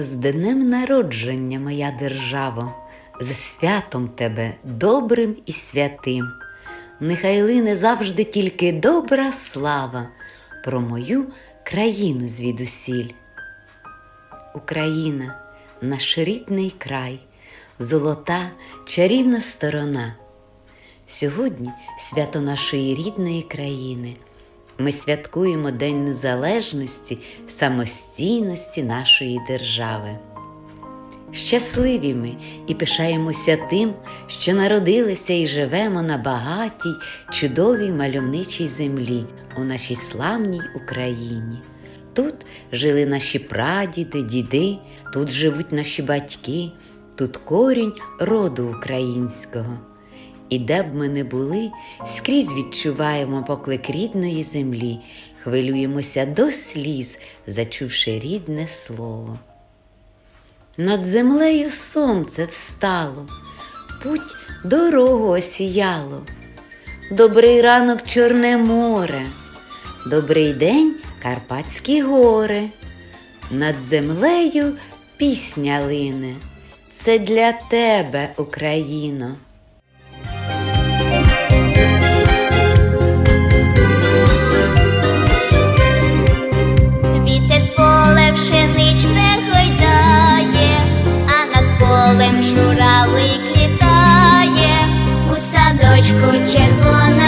З днем народження, моя державо, з святом тебе добрим і святим. Нехай лине завжди тільки добра слава про мою країну звідусіль. Україна, наш рідний край, золота чарівна сторона. Сьогодні свято нашої рідної країни. Ми святкуємо День Незалежності, самостійності нашої держави. Щасливі ми і пишаємося тим, що народилися і живемо на багатій, чудовій мальовничій землі у нашій славній Україні. Тут жили наші прадіди, діди, тут живуть наші батьки, тут корінь роду українського. І де б ми не були, скрізь відчуваємо поклик рідної землі, хвилюємося до сліз, зачувши рідне слово. Над землею сонце встало, путь дорогу осіяло. Добрий ранок Чорне море, добрий день Карпатські гори. Над землею пісня лине. Це для тебе, Україно. Садочку червона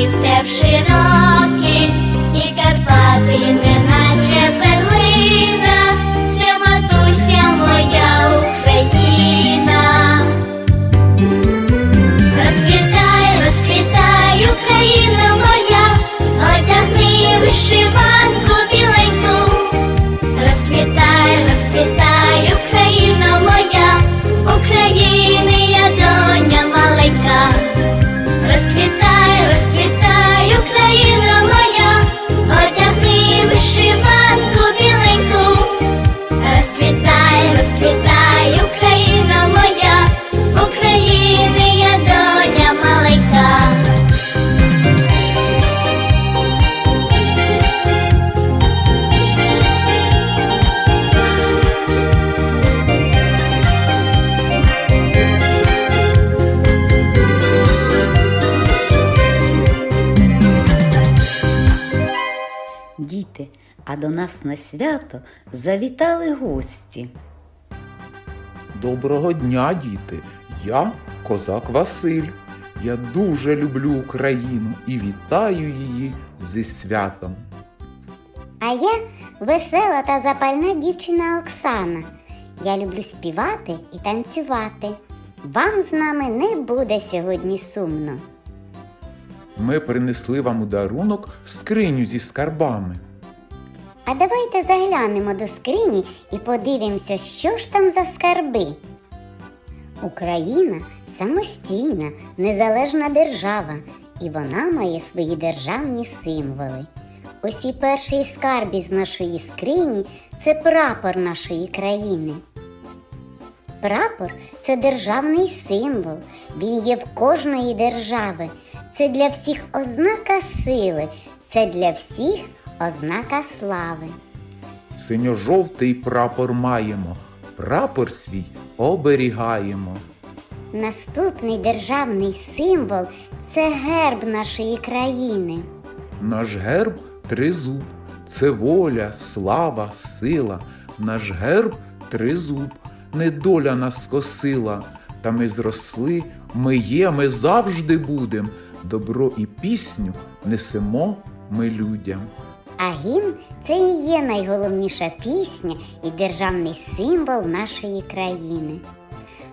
лани до нас на свято завітали гості. Доброго дня, діти! Я козак Василь. Я дуже люблю Україну і вітаю її зі святом. А я весела та запальна дівчина Оксана. Я люблю співати і танцювати. Вам з нами не буде сьогодні сумно. Ми принесли вам у дарунок скриню зі скарбами. А давайте заглянемо до скрині і подивимося, що ж там за скарби. Україна самостійна, незалежна держава, і вона має свої державні символи. Ось і перший скарб із нашої скрині це прапор нашої країни. Прапор це державний символ. Він є в кожної держави. Це для всіх ознака сили, це для всіх ознака слави. Синьо-жовтий прапор маємо, прапор свій оберігаємо. Наступний державний символ це герб нашої країни. Наш герб тризуб. Це воля, слава, сила. Наш герб тризуб. Недоля нас скосила. Та ми зросли, ми є, ми завжди будем. Добро і пісню несемо ми людям. А гімн це і є найголовніша пісня і державний символ нашої країни.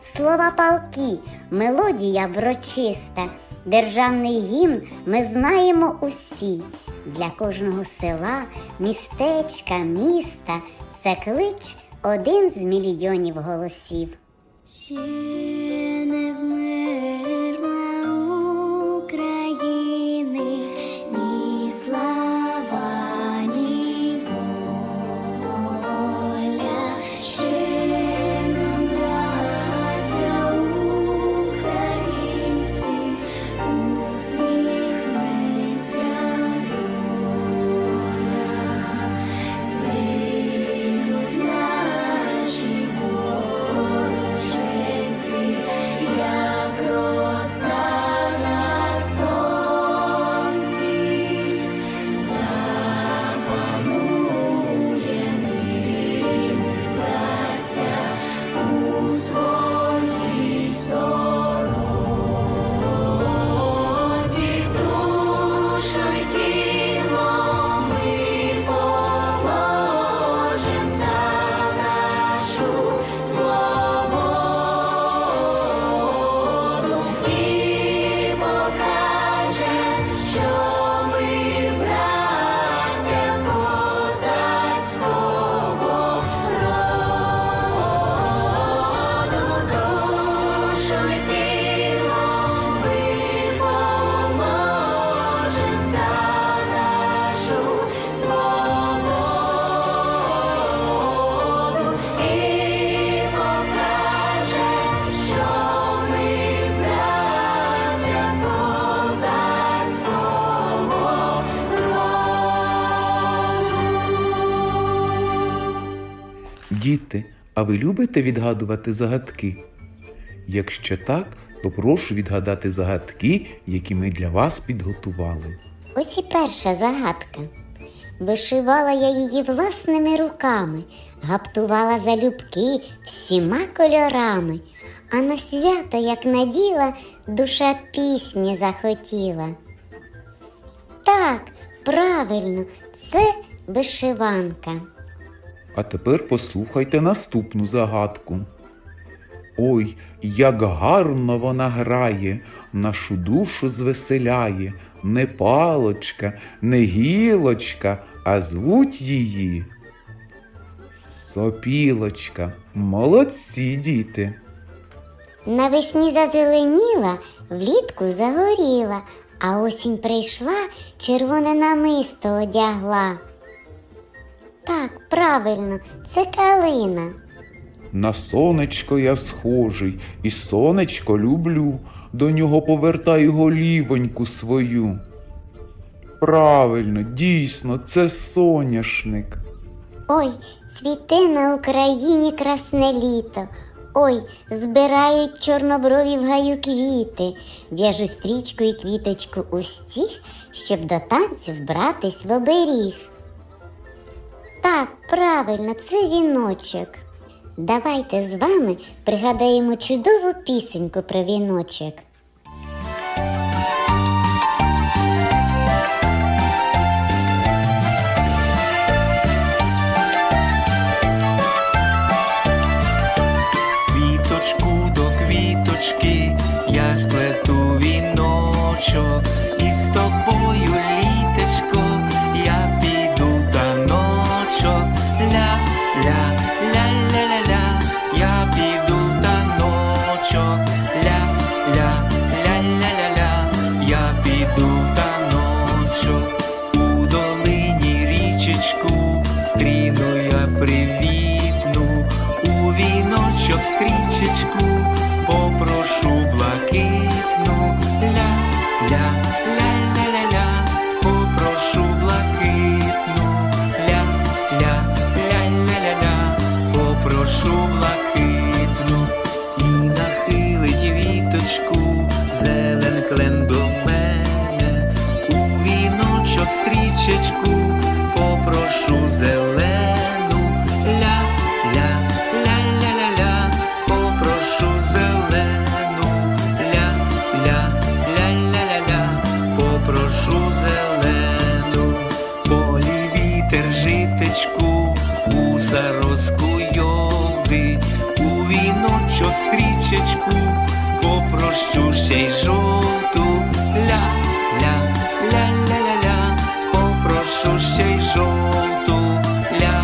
Слова палки, мелодія врочиста, державний гімн ми знаємо усі. Для кожного села, містечка, міста це клич один з мільйонів голосів. Діти, а ви любите відгадувати загадки? Якщо так, то прошу відгадати загадки, які ми для вас підготували. Ось і перша загадка. Вишивала я її власними руками, гаптувала залюбки всіма кольорами, а на свято, як наділа, душа пісні захотіла. Так, правильно, це вишиванка. А тепер послухайте наступну загадку. Ой, як гарно вона грає, нашу душу звеселяє, не палочка, не гілочка, а звуть її. Сопілочка. Молодці діти. Навесні зазеленіла, влітку загоріла, а осінь прийшла, червоне намисто одягла. Так, правильно, це калина. На сонечко я схожий, і сонечко люблю, до нього повертаю голівоньку свою. Правильно, дійсно, це соняшник. Ой, цвіте на Україні красне літо. Ой, збирають чорноброві в гаю квіти, в'яжу стрічку і квіточку у стіг, щоб до танців братись в оберіг. Так, правильно, це віночок. Давайте з вами пригадаємо чудову пісеньку про віночок. Квіточку до квіточки я сплету віночок, і з тобою, стрічечку стрічечку, попрощу ще й жовту. Ля, ля, ля, ля, ля, ля, попрошу ще й жовту. Ля,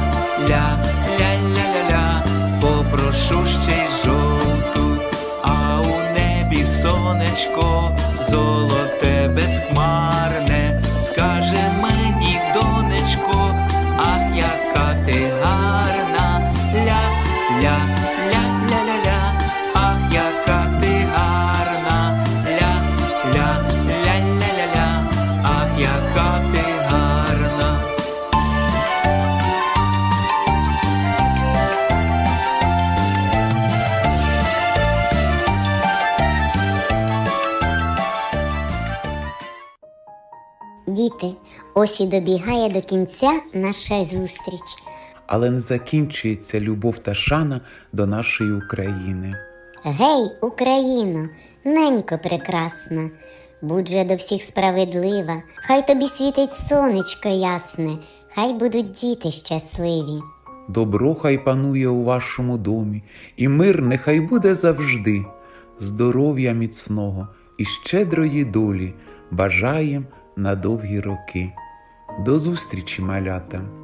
ля, ля, ля, ля, ля, попрошу ще й жовту, а у небі сонечко, золоте безхмарне, скаже мені, донечко, ах, яка ти гарна, ля, Діти, ось і добігає до кінця наша зустріч. Але не закінчується любов та шана до нашої України. Гей, Україно, ненько прекрасна, будь же до всіх справедлива, хай тобі світить сонечко ясне, хай будуть діти щасливі. Добро хай панує у вашому домі, і мир нехай буде завжди. Здоров'я міцного і щедрої долі бажаєм на довгі роки. До зустрічі, малята!